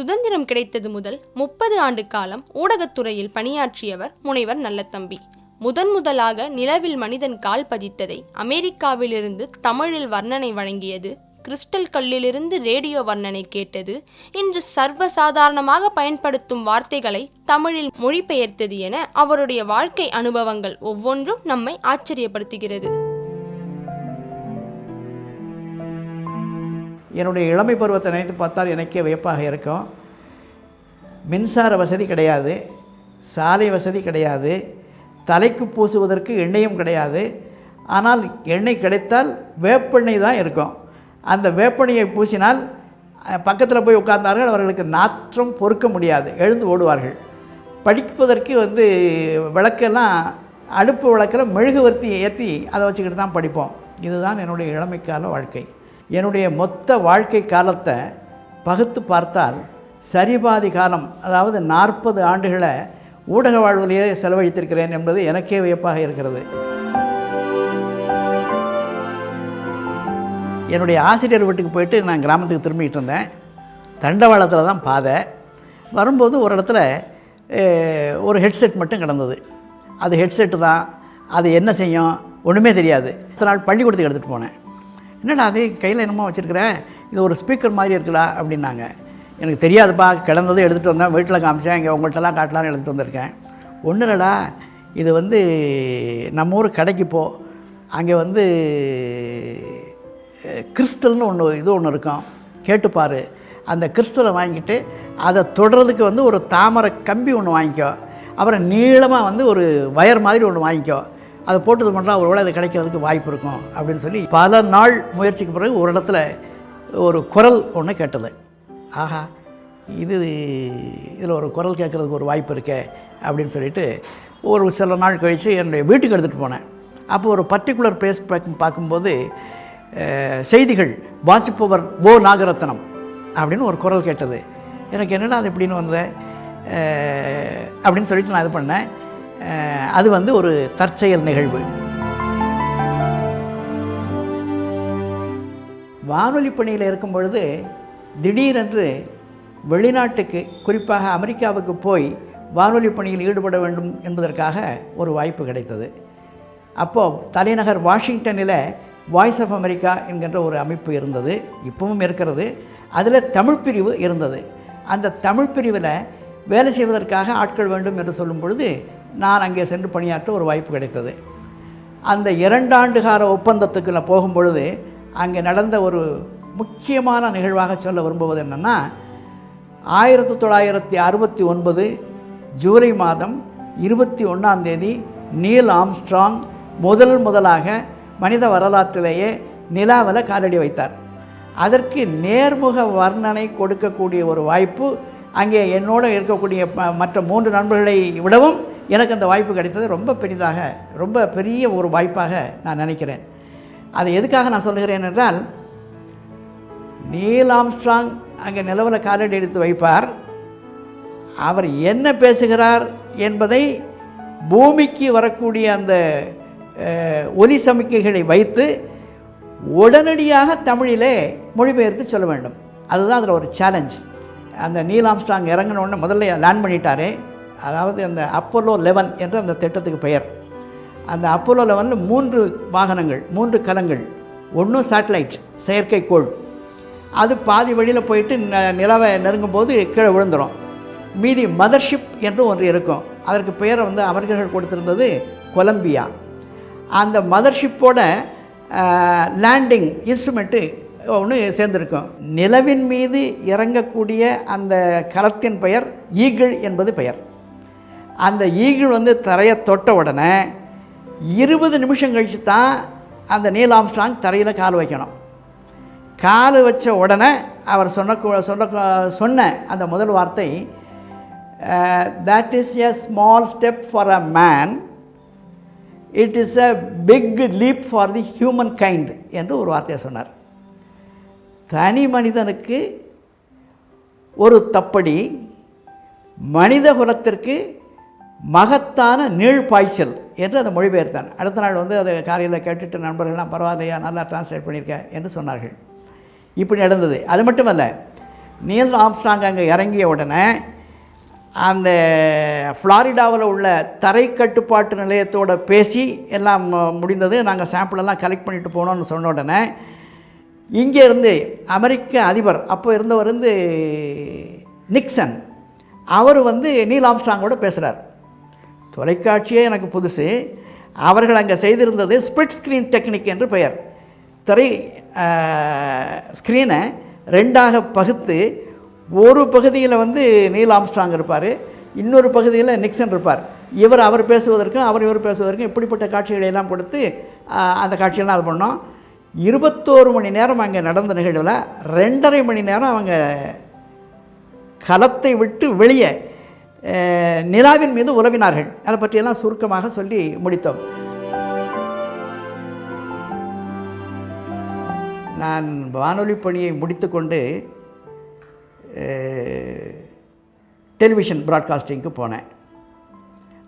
சுதந்திரம் கிடைத்தது முதல் முப்பது ஆண்டு காலம் ஊடகத்துறையில் பணியாற்றியவர் முனைவர் நல்லத்தம்பி. முதன் முதலாக நிலவில் மனிதன் கால் பதித்ததை அமெரிக்காவிலிருந்து தமிழில் வர்ணனை வழங்கியது கிறிஸ்டல் கல்லிலிருந்து ரேடியோ வர்ணனை கேட்டது இன்று சர்வசாதாரணமாக பயன்படுத்தும் வார்த்தைகளை தமிழில் மொழிபெயர்த்தது என அவருடைய வாழ்க்கை அனுபவங்கள் ஒவ்வொன்றும் நம்மை ஆச்சரியப்படுத்துகிறது. என்னுடைய இளமை பருவத்தை நினைத்து பார்த்தால் எனக்கே வியப்பாக இருக்கும். மின்சார வசதி கிடையாது சாலை வசதி கிடையாது தலைக்கு பூசுவதற்கு எண்ணெயும் கிடையாது. ஆனால் எண்ணெய் கிடைத்தால் வேப்பெண்ணெய் தான் இருக்கும். அந்த வேப்பெண்ணெயை பூசினால் பக்கத்தில் போய் உட்கார்ந்தார்கள் அவர்களுக்கு நாற்றம் பொறுக்க முடியாது எழுந்து ஓடுவார்கள். படிப்பதற்கு வந்து விளக்கெல்லாம் அடுப்பு விளக்கில் மெழுகுவர்த்தி ஏற்றி அதை வச்சுக்கிட்டு தான் படிப்போம். இதுதான் என்னுடைய இளமைக்கால வாழ்க்கை. என்னுடைய மொத்த வாழ்க்கை காலத்தை பகுத்து பார்த்தால் சரிபாதி காலம் அதாவது நாற்பது ஆண்டுகளை ஊடக வாழ்விலேயே செலவழித்திருக்கிறேன் என்பது எனக்கே வியப்பாக இருக்கிறது. என்னுடைய ஆசிரியர் வீட்டுக்கு போயிட்டு நான் கிராமத்துக்கு திரும்பிக்கிட்டு இருந்தேன். தண்டவாளத்தில் தான் பாதை. வரும்போது ஒரு இடத்துல ஒரு ஹெட்செட் மட்டும் கிடந்தது. அது ஹெட்செட்டு தான். அது என்ன செய்யும்? ஒன்றுமே தெரியாது. இத்தனை நாள் பள்ளிக்கூடத்துக்கு எடுத்துகிட்டு போனேன். என்னடா அது? கையில் என்னமோ வச்சுருக்கிறேன் இது ஒரு ஸ்பீக்கர் மாதிரி இருக்குடா அப்படின்னாங்க. எனக்கு தெரியாதுப்பா கிடந்தது எடுத்துகிட்டு வந்தேன். வீட்டில் காமிச்சேன் இங்கே உங்கள்கிட்டலாம் காட்டலான்னு எடுத்துகிட்டு வந்திருக்கேன். ஒன்றும் இல்லைடா இது வந்து நம்ம ஊர் கடைக்கு போ. அங்கே வந்து கிறிஸ்டல்னு ஒன்று இது ஒன்று இருக்கும். கேட்டுப்பார் அந்த கிறிஸ்டலை வாங்கிட்டு அதை தொடுறதுக்கு வந்து ஒரு தாமரை கம்பி ஒன்று வாங்கிக்கோ. அப்புறம் நீளமாக வந்து ஒரு வயர் மாதிரி ஒன்று வாங்கிக்கோ. அதை போட்டது பண்ணுறா ஒரு வேளை அது கிடைக்கிறதுக்கு வாய்ப்பு இருக்கும் அப்படின்னு சொல்லி பல நாள் முயற்சிக்கு பிறகு ஒரு இடத்துல ஒரு குரல் ஒன்று கேட்டது. ஆஹா இது இதில் ஒரு குரல் கேட்குறதுக்கு ஒரு வாய்ப்பு இருக்கே அப்படின்னு சொல்லிட்டு ஒரு சில நாள் கழித்து என்னுடைய வீட்டுக்கு எடுத்துகிட்டு போனேன். அப்போ ஒரு பர்டிகுலர் பிளேஸ் பார்க்கும் பார்க்கும்போது செய்திகள் வாசிப்பவர் ஓ நாகரத்னம் அப்படின்னு ஒரு குரல் கேட்டது. எனக்கு என்னடா அது எப்படின்னு வந்தேன் அப்படின்னு சொல்லிட்டு நான் இது பண்ணேன். அது வந்து ஒரு தற்செயல் நிகழ்வு. வானொலி பணியில் இருக்கும் பொழுது திடீரென்று வெளிநாட்டுக்கு குறிப்பாக அமெரிக்காவுக்கு போய் வானொலி பணியில் ஈடுபட வேண்டும் என்பதற்காக ஒரு வாய்ப்பு கிடைத்தது. அப்போது தலைநகர் வாஷிங்டனில் வாய்ஸ் ஆஃப் அமெரிக்கா என்கின்ற ஒரு அமைப்பு இருந்தது இப்பவும் இருக்கிறது. அதில் தமிழ் பிரிவு இருந்தது. அந்த தமிழ் பிரிவில் வேலை செய்வதற்காக ஆட்கள் வேண்டும் என்று சொல்லும் பொழுது நான் அங்கே சென்று பணியாற்ற ஒரு வாய்ப்பு கிடைத்தது. அந்த இரண்டாண்டு கால ஒப்பந்தத்துக்கு நான் போகும் பொழுது அங்கே நடந்த ஒரு முக்கியமான நிகழ்வாக சொல்ல விரும்புவது என்னென்னா ஆயிரத்தி தொள்ளாயிரத்தி அறுபத்தி ஒன்பது ஜூலை மாதம் இருபத்தி ஒன்றாம் தேதி நீல் ஆம்ஸ்ட்ராங் முதல் முதலாக மனித வரலாற்றிலேயே நிலாவில் காலடி வைத்தார். அதற்கு நேர்முக வர்ணனை கொடுக்கக்கூடிய ஒரு வாய்ப்பு அங்கே என்னோடு இருக்கக்கூடிய மற்ற மூன்று நண்பர்களை விடவும் எனக்கு அந்த வாய்ப்பு கிடைத்தது. ரொம்ப பெரிதாக ரொம்ப பெரிய ஒரு வாய்ப்பாக நான் நினைக்கிறேன். அதை எதுக்காக நான் சொல்கிறேன் என்றால் நீல் ஆம்ஸ்ட்ராங் அங்கே நிலவில் காலடி எடுத்து வைப்பார். அவர் என்ன பேசுகிறார் என்பதை பூமிக்கு வரக்கூடிய அந்த ஒலி சமிக்கைகளை வைத்து உடனடியாக தமிழிலே மொழிபெயர்த்து சொல்ல வேண்டும். அதுதான் அதில் ஒரு சேலஞ்ச் அந்த நீல் ஆம்ஸ்ட்ராங் இறங்கின முதல்ல லேண்ட் பண்ணிட்டாரே. அதாவது அந்த அப்போலோ லெவன் என்ற அந்த திட்டத்துக்கு பெயர். அந்த அப்போலோ லெவனில் மூன்று வாகனங்கள் மூன்று கலங்கள். ஒன்று சேட்டலைட் செயற்கைக்கோள். அது பாதி வழியில் போயிட்டு ந- நிலவை நெருங்கும் போது கீழே விழுந்துடும் மீதி மதர்ஷிப் என்று ஒன்று இருக்கும். அதற்கு பெயரை வந்து அமெரிக்கர்கள் கொடுத்துருந்தது கொலம்பியா. அந்த மதர்ஷிப்போட லேண்டிங் இன்ஸ்ட்ருமெண்ட்டு ஒன்று சேர்ந்துருக்கும். நிலவின் மீது இறங்கக்கூடிய அந்த கலத்தின் பெயர் ஈகிள் என்பது பெயர். அந்த ஈகிள் வந்து தரையை தொட்ட உடனே இருபது நிமிஷம் கழித்து தான் அந்த நீல் ஆம்ஸ்ட்ராங் தரையில் கால் வைக்கணும். கால் வச்ச உடனே அவர் சொன்ன சொன்ன சொன்ன அந்த முதல் வார்த்தை that is a small step for a man it is a big leap for the human kind என்று ஒரு வார்த்தையை சொன்னார். தனி மனிதனுக்கு ஒரு தப்படி மனித குலத்திற்கு மகத்தான நீள் பாய்ச்சல் என்று அதை மொழிபெயர்த்தான். அடுத்த நாள் வந்து அதை காலையில் கேட்டுட்டு நண்பர்கள்லாம் பரவாயில்லையா? நல்லா டிரான்ஸ்லேட் பண்ணியிருக்கேன் என்று சொன்னார்கள். இப்படி நடந்தது. அது மட்டுமல்ல நீல் ஆம்ஸ்டாங் அங்கே இறங்கிய உடனே அந்த ஃப்ளாரிடாவில் உள்ள தரை கட்டுப்பாட்டு நிலையத்தோட பேசி எல்லாம் முடிந்தது. நாங்கள் சாம்பிள் எல்லாம் கலெக்ட் பண்ணிட்டு போனோம்னு சொன்ன உடனே இங்கே இருந்து அமெரிக்க அதிபர் அப்போ இருந்தவர் வந்து நிக்சன் அவர் வந்து நீல் ஆம்ஸ்டாங்கோடு பேசுகிறார் தொலைக்காட்சியே எனக்கு புதுசு. அவர்கள் அங்கே செய்திருந்தது ஸ்பிளிட் ஸ்க்ரீன் டெக்னிக் என்று பெயர். திரை ஸ்க்ரீனை ரெண்டாக பகுத்து ஒரு பகுதியில் வந்து நீல் ஆம்ஸ்ட்ராங் இருப்பார் இன்னொரு பகுதியில் நிக்சன் இருப்பார். இவர் அவர் பேசுவதற்கும் அவர் இவர் பேசுவதற்கும் இப்படிப்பட்ட காட்சிகளை எல்லாம் கொடுத்து அந்த காட்சியெல்லாம் அது பண்ணோம். இருபத்தோரு மணி நேரம் அங்கே நடந்த நிகழ்வில் ரெண்டரை மணி நேரம் அவங்க களத்தை விட்டு வெளியே நிலாவின் மீது உலவினார்கள். அதை பற்றியெல்லாம் சுருக்கமாக சொல்லி முடித்தோம். நான் வானொலி பணியை முடித்துக்கொண்டு டெலிவிஷன் ப்ராட்காஸ்டிங்க்கு போனேன்.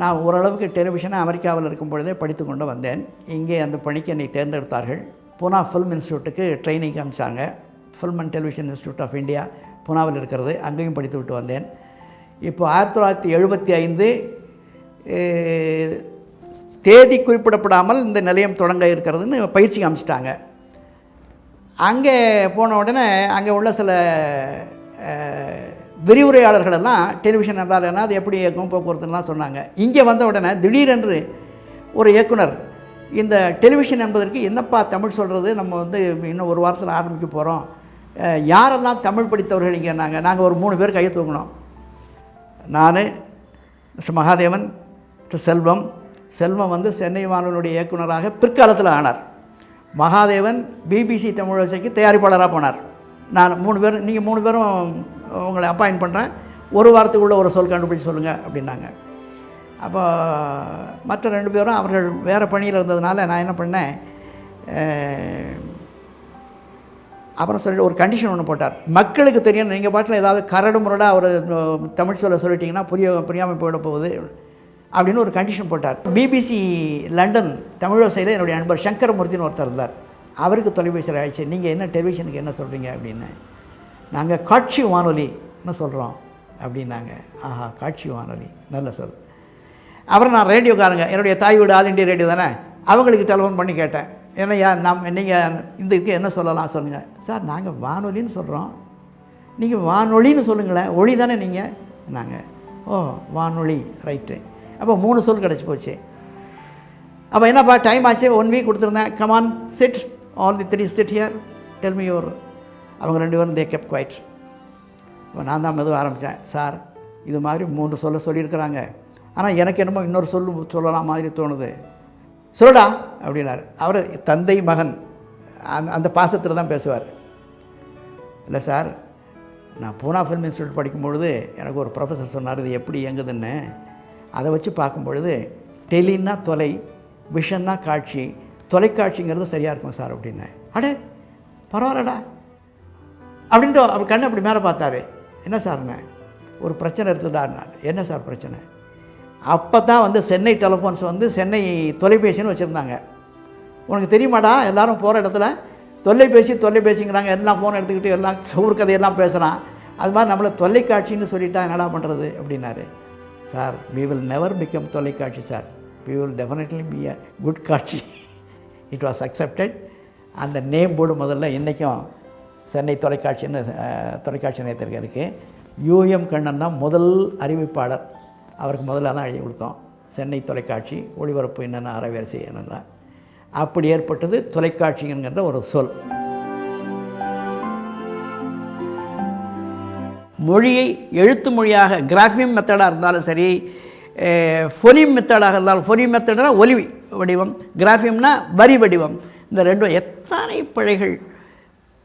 நான் ஓரளவுக்கு டெலிவிஷனை அமெரிக்காவில் இருக்கும் பொழுதே படித்து கொண்டு வந்தேன். இங்கே அந்த பணிக்கு என்னை தேர்ந்தெடுத்தார்கள். பூனா ஃபில்ம் இன்ஸ்டியூட்டுக்கு ட்ரைனிங் காமிச்சாங்க film and television institute of India பூனாவில் இருக்கிறது. அங்கேயும் படித்து விட்டு வந்தேன். இப்போ ஆயிரத்தி தொள்ளாயிரத்தி எழுபத்தி ஐந்து தேதி குறிப்பிடப்படாமல் இந்த நிலையம் தொடங்க இருக்கிறதுன்னு பயிற்சி காமிச்சிட்டாங்க. அங்கே போன உடனே அங்கே உள்ள சில விரிவுரையாளர்களெல்லாம் விரிவுரையாளர்கள் எல்லாம் டெலிவிஷன் என்றால் என்ன அது எப்படி இயக்கம் போக்குவரத்துலாம் சொன்னாங்க. இங்கே வந்த உடனே திடீரென்று ஒரு இயக்குனர் இந்த டெலிவிஷன் என்பதற்கு என்னப்பா தமிழ் சொல்கிறது நம்ம வந்து இன்னும் ஒரு வாரத்தில் ஆரம்பிக்க போகிறோம் யாரெல்லாம் தமிழ் படித்தவர்கள் இங்கே நாங்கள் நாங்கள் ஒரு மூணு பேர் கையை தூங்கினோம் நான் மிஸ்டர் மகாதேவன் மிஸ்டர் செல்வம் செல்வம் வந்து சென்னை வானொலியுடைய இயக்குனராக பிற்காலத்தில் ஆனார். மகாதேவன் பிபிசி தமிழோசைக்கு தயாரிப்பாளராக போனார். நான் மூணு பேரும் நீங்கள் மூணு பேரும் உங்களை அப்பாயின்ட் பண்ணுறேன் ஒரு வாரத்துக்குள்ளே ஒரு சொல் கண்டுபிடிச்சு சொல்லுங்கள் அப்படின்னாங்க. அப்போ மற்ற ரெண்டு பேரும் அவர்கள் வேறு பணியில் இருந்ததுனால நான் என்ன பண்ணேன் அப்புறம் சொல்லிட்டு ஒரு கண்டிஷன் ஒன்று போட்டார். மக்களுக்கு தெரியும் நீங்கள் பாட்டில் ஏதாவது கரடு முரடாக அவர் தமிழ் சொல்ல சொல்லிட்டிங்கன்னா புரிய புரியாமல் போயிட போகுது. அப்படின்னு ஒரு கண்டிஷன் போட்டார். பிபிசி லண்டன் தமிழோசையில் என்னுடைய நண்பர் சங்கரமூர்த்தின்னு ஒருத்தர் இருந்தார். அவருக்கு தொலைபேசியில் ஆயிடுச்சு நீங்கள் என்ன டெலிவிஷனுக்கு என்ன சொல்கிறீங்க அப்படின்னு. நாங்கள் காட்சி வானொலின்னு சொல்கிறோம் அப்படின்னாங்க. ஆஹா காட்சி வானொலி. நல்ல சொல். அப்புறம் நான் ரேடியோக்காரங்க. என்னுடைய தாய் வீடு ஆல் இண்டியா ரேடியோ தானே? அவங்களுக்கு டெலிஃபோன் பண்ணி கேட்டேன். ஏன்னா யா நம் நீங்கள் இந்த இதுக்கு என்ன சொல்லலாம்? சொல்லுங்கள் சார் நாங்கள் வானொலின்னு சொல்கிறோம் நீங்கள் வானொலின்னு சொல்லுங்களேன். ஒளி தானே நீங்கள் நாங்கள் ஓ வானொலி. ரைட்டு. அப்போ மூணு சொல் கிடச்சி போச்சு. அப்போ என்னப்பா டைம் ஆச்சு ஒன் வீக் கொடுத்துருந்தேன். Come on sit all the three sit here tell me your அவங்க ரெண்டு பேரும் தே கெப் குவைட் இப்போ நான் தான் மெதுவாக ஆரம்பித்தேன் சார் இது மாதிரி மூன்று சொல்ல சொல்லியிருக்கிறாங்க. ஆனால் எனக்கு என்னமோ இன்னொரு சொல்லு சொல்லலாம் மாதிரி தோணுது. சொல்லுடா அப்படின்னாரு. அவர் தந்தை மகன். அந்த அந்த பாசத்தில் தான் பேசுவார். இல்லை சார் நான் பூனா ஃபில்ம் இன்ஸ்டியூட் படிக்கும்பொழுது எனக்கு ஒரு ப்ரொஃபஸர் சொன்னார் இது எப்படி இயங்குதுன்னு. அதை வச்சு பார்க்கும் பொழுது டெலின்னா தொலை விஷன்னா காட்சி தொலைக்காட்சிங்கிறது சரியாக இருக்கும் சார் அப்படின்னு. அடே பரவாயில்லடா. அப்படின்ட்டு அவர் கண்ணை அப்படி மேலே பார்த்தாரு. என்ன சார்ண்ணே ஒரு பிரச்சனை இருக்குதான்னார். என்ன சார் பிரச்சனை? அப்போ தான் வந்து சென்னை டெலிஃபோன்ஸ் வந்து சென்னை தொலைபேசின்னு வச்சுருந்தாங்க. உனக்கு தெரியுமாடா எல்லோரும் போகிற இடத்துல தொல்லைபேசி தொல்லைபேசிங்கிறாங்க எல்லாம் ஃபோன் எடுத்துக்கிட்டு எல்லாம் ஊர் கதையெல்லாம் பேசுகிறான் அது மாதிரி நம்மளை தொலைக்காட்சின்னு சொல்லிட்டா என்னடா பண்ணுறது அப்படின்னாரு. Sir we will never become தொலைக்காட்சி sir we will definitely be a good காட்சி. இட் வாஸ் அக்செப்டட் அந்த நேம் போர்டு முதல்ல இன்றைக்கும் சென்னை தொலைக்காட்சின்னு தொலைக்காட்சி நிலையத்திற்கு இருக்குது யூஎம் கண்ணன் தான் முதல் அறிவிப்பாளர். அவருக்கு முதல்ல தான் எழுதி கொடுத்தோம். சென்னை தொலைக்காட்சி ஒளிபரப்பு என்னென்ன அறவரிசை என்னென்ன. அப்படி ஏற்பட்டது தொலைக்காட்சி என்கின்ற ஒரு சொல். மொழியை எழுத்து மொழியாக கிராஃபியம் மெத்தடாக இருந்தாலும் சரி ஃபொனிம் மெத்தடாக இருந்தாலும் ஃபொனிம் மெத்தட்னா ஒலி வடிவம் கிராஃபியம்னா வரி வடிவம். இந்த ரெண்டும் எத்தனை பிழைகள்?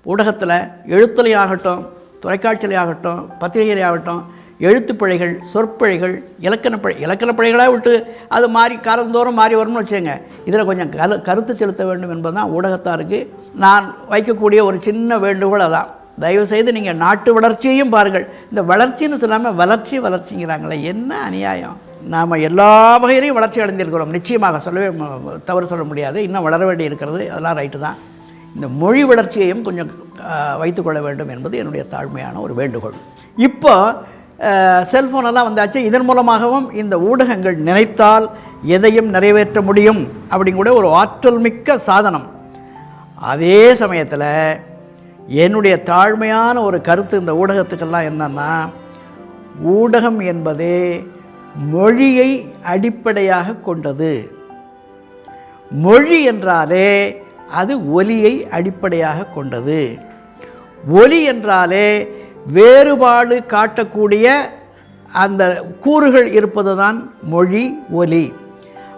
ஊடகத்தில் எழுத்துலையாகட்டும் தொலைக்காட்சியிலையாகட்டும் பத்திரிகையிலையாகட்டும் எழுத்து பிழைகள் சொற்பிழைகள் இலக்கண பிழை இலக்கண பிழைகளாக விட்டு அது மாறி காலந்தோறும் மாறி வரும்னு வச்சுங்க இதில் கொஞ்சம் கரு கருத்து செலுத்த வேண்டும் என்பது தான் ஊடகத்தாருக்கு நான் வைக்கக்கூடிய ஒரு சின்ன வேண்டுகோள் அதான். தயவுசெய்து நீங்கள் நாட்டு வளர்ச்சியையும் பாருங்கள். இந்த வளர்ச்சின்னு சொல்லாமல் வளர்ச்சி வளர்ச்சிங்கிறாங்களே என்ன அநியாயம்? நாம் எல்லா வகையிலையும் வளர்ச்சி அடைந்திருக்கிறோம். நிச்சயமாக சொல்லவே தவறு சொல்ல முடியாது. இன்னும் வளர வேண்டி இருக்கிறது. அதெல்லாம் ரைட்டு தான். இந்த மொழி வளர்ச்சியையும் கொஞ்சம் வைத்துக்கொள்ள வேண்டும் என்பது என்னுடைய தாழ்மையான ஒரு வேண்டுகோள். இப்போ செல்ஃபோனெல்லாம் வந்தாச்சு. இதன் மூலமாகவும் இந்த ஊடகங்கள் நினைத்தால் எதையும் நிறைவேற்ற முடியும் அப்படிங்கூட ஒரு ஆற்றல் மிக்க சாதனம். அதே சமயத்தில் என்னுடைய தாழ்மையான ஒரு கருத்து இந்த ஊடகத்துக்கெல்லாம் என்னன்னா ஊடகம் என்பதே மொழியை அடிப்படையாக கொண்டது. மொழி என்றாலே அது ஒலியை அடிப்படையாக கொண்டது. ஒலி என்றாலே வேறுபாடு காட்டக்கூடிய அந்த கூறுகள் இருப்பது தான் மொழி ஒலி.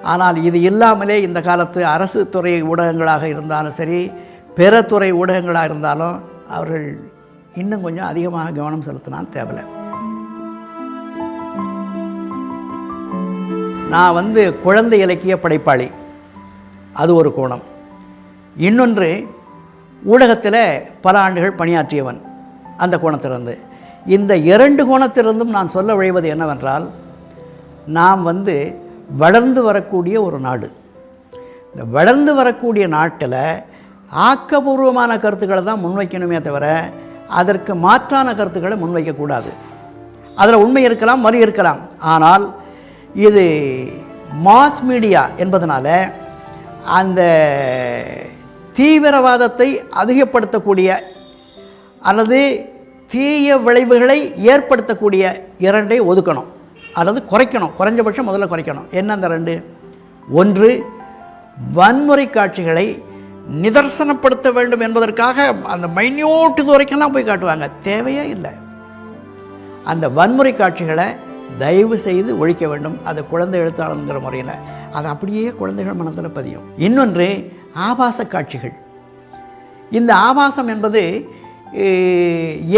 ஆனால் இது இல்லாமலே இந்த காலத்து அரசு துறை ஊடகங்களாக இருந்தாலும் சரி பிற துறை ஊடகங்களாக இருந்தாலும் அவர்கள் இன்னும் கொஞ்சம் அதிகமாக கவனம் செலுத்தினால் தேவையில்லை. நான் வந்து குழந்தை இலக்கிய படைப்பாளி. அது ஒரு கோணம். இன்னொன்று ஊடகத்தில் பல ஆண்டுகள் பணியாற்றியவன். அந்த கோணத்திலிருந்து. இந்த இரண்டு கோணத்திலிருந்தும் நான் சொல்ல விழைவது என்னவென்றால் நாம் வந்து வளர்ந்து வரக்கூடிய ஒரு நாடு. இந்த வளர்ந்து வரக்கூடிய நாட்டில் ஆக்கபூர்வமான கருத்துக்களை தான் முன்வைக்கணுமே தவிர அதற்கு மாற்றான கருத்துக்களை முன்வைக்கக்கூடாது. அதில் உண்மை இருக்கலாம் மறு இருக்கலாம். ஆனால் இது மாஸ் மீடியா என்பதனால் அந்த தீவிரவாதத்தை அதிகப்படுத்தக்கூடிய அல்லது தீய விளைவுகளை ஏற்படுத்தக்கூடிய இரண்டை ஒதுக்கணும். அல்லது குறைக்கணும். குறைஞ்சபட்சம் முதல்ல குறைக்கணும். என்ன அந்த ரெண்டு? ஒன்று வன்முறை காட்சிகளை நிதர்சனப்படுத்த வேண்டும் என்பதற்காக அந்த மைன்யூட் இது வரைக்கும்லாம் போய் காட்டுவாங்க. தேவையே இல்லை. அந்த வன்முறை காட்சிகளை தயவு செய்து ஒழிக்க வேண்டும். அது குழந்தை எழுத்தாளங்கிற முறையில். அது அப்படியே குழந்தைகள் மனதில் பதியும். இன்னொன்று ஆபாச காட்சிகள். இந்த ஆபாசம் என்பது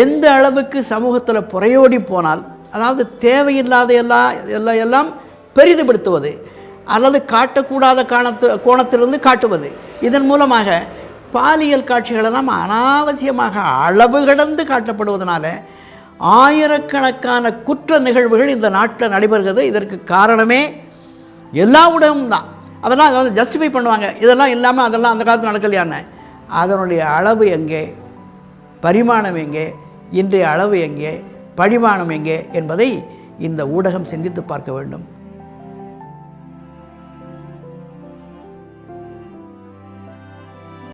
எந்த அளவுக்கு சமூகத்தில் புறையோடி போனால் அதாவது தேவையில்லாத எல்லா எல்லாம் எல்லாம் பெரிதுபடுத்துவது. அல்லது காட்டக்கூடாத காணத்து கோணத்திலிருந்து காட்டுவது. இதன் மூலமாக பாலியல் காட்சிகளெல்லாம் அனாவசியமாக அளவு கடந்து காட்டப்படுவதனால ஆயிரக்கணக்கான குற்ற நிகழ்வுகள் இந்த நாட்டில் நடைபெறுகிறது. இதற்கு காரணமே எல்லா ஊடகமும் தான். அதெல்லாம் அதை வந்து ஜஸ்டிஃபை பண்ணுவாங்க. இதெல்லாம் இல்லாமல் அதெல்லாம் அந்த காலத்தில் நடக்கலையான்னு அதனுடைய அளவு எங்கே? பரிமாணம் எங்கே? இன்றைய அளவு எங்கே? பரிமாணம் எங்கே? என்பதை இந்த ஊடகம் சிந்தித்து பார்க்க வேண்டும்.